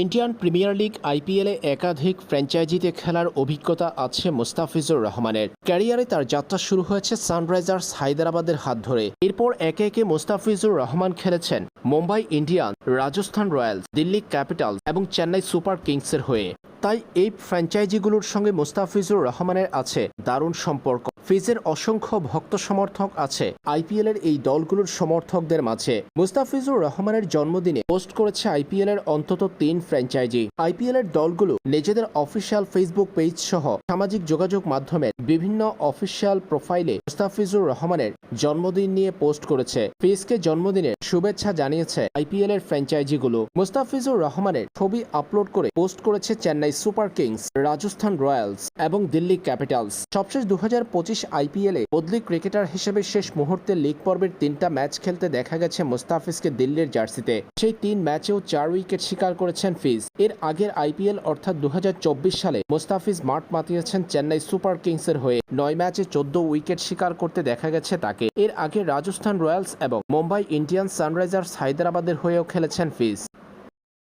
Indian premier league আইপিএলে একাধিক ফ্র্যাঞ্চাইজিতে খেলার অভিজ্ঞতা আছে মুস্তাফিজুর রহমানের। ক্যারিয়ারে তার যাত্রা শুরু হয়েছে সানরাইজার্স হায়দ্রাবাদের হাত ধরে। এরপর একে একে মুস্তাফিজুর রহমান খেলেছেন Mumbai Indian, Rajasthan Royals, Delhi Capitals এবং চেন্নাই সুপার কিংসের হয়ে। তাই এই ফ্র্যাঞ্চাইজিগুলোর সঙ্গে মুস্তাফিজুর রহমানের আছে দারুণ সম্পর্ক। ফিজের অসংখ্য ভক্ত সমর্থক আছে আইপিএল এর এই দলগুলোর সমর্থকদের মাঝে। মুস্তাফিজুর রহমানের জন্মদিনে পোস্ট করেছে আইপিএল এর অন্তত তিন ফ্র্যাঞ্চাইজি। আইপিএল এর দলগুলো নিজেদের অফিসিয়াল ফেসবুক পেজ সহ সামাজিক যোগাযোগ মাধ্যমের বিভিন্ন অফিসিয়াল প্রোফাইলে মুস্তাফিজুর রহমানের জন্মদিন নিয়ে পোস্ট করেছে। ফিজকে জন্মদিনের শুভেচ্ছা জানিয়েছে আইপিএল এর ফ্র্যাঞ্চাইজিগুলো। মুস্তাফিজুর রহমানের ছবি আপলোড করে পোস্ট করেছে Chennai super kings, Rajasthan Royals এবং দিল্লি ক্যাপিটালস। সবশেষ দু হাজার পঁচিশ আইপিএলে বদলি ক্রিকেটার হিসেবে শেষ মুহূর্তে লিগ পর্বের তিনটা ম্যাচ খেলতে দেখা গেছে মুস্তাফিজকে দিল্লির জার্সিতে। সেই তিন ম্যাচেও চার উইকেট শিকার করেছেন ফিজ। এর আগের আইপিএল অর্থাৎ দু হাজার চব্বিশ সালে মুস্তাফিজ মাঠ মাতিয়েছেন চেন্নাই সুপার কিংসের হয়ে। নয় ম্যাচে চোদ্দ উইকেট শিকার করতে দেখা গেছে তাকে। এর আগে রাজস্থান রয়্যালস এবং মুম্বাই ইন্ডিয়ান সানরাইজার্স হায়দ্রাবাদের হয়েও খেলেছেন ফিজ।